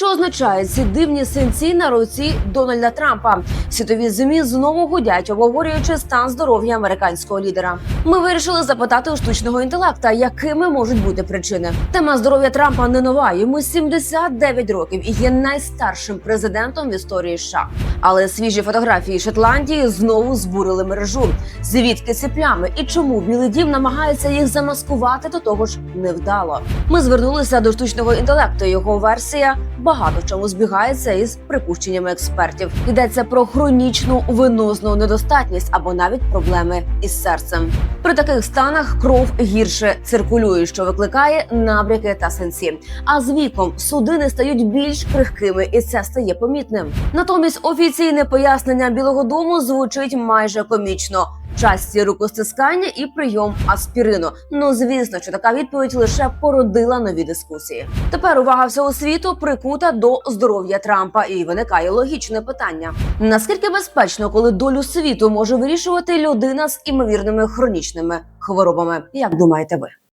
Що означають ці дивні синці на руці Дональда Трампа? Світові змі знову гудять, обговорюючи стан здоров'я американського лідера. Ми вирішили запитати у штучного інтелекта, якими можуть бути причини. Тема здоров'я Трампа не нова. Йому 79 років і є найстаршим президентом в історії США. Але свіжі фотографії Шотландії знову збурили мережу. Звідки ці плями і чому Білий Дім намагається їх замаскувати до того ж невдало? Ми звернулися до штучного інтелекту. Його версія багато чому збігається із припущеннями експертів. Йдеться про хронічну венозну недостатність або навіть проблеми із серцем. При таких станах кров гірше циркулює, що викликає набряки та синці. А з віком судини стають більш крихкими, і це стає помітним. Натомість офіційне пояснення Білого Дому звучить майже комічно. Часті рукостискання і прийом аспірину. Ну звісно, що така відповідь лише породила нові дискусії. Тепер увага всього світу прикута до здоров'я Трампа, і виникає логічне питання: наскільки безпечно, коли долю світу може вирішувати людина з імовірними хронічними хворобами? Як думаєте ви?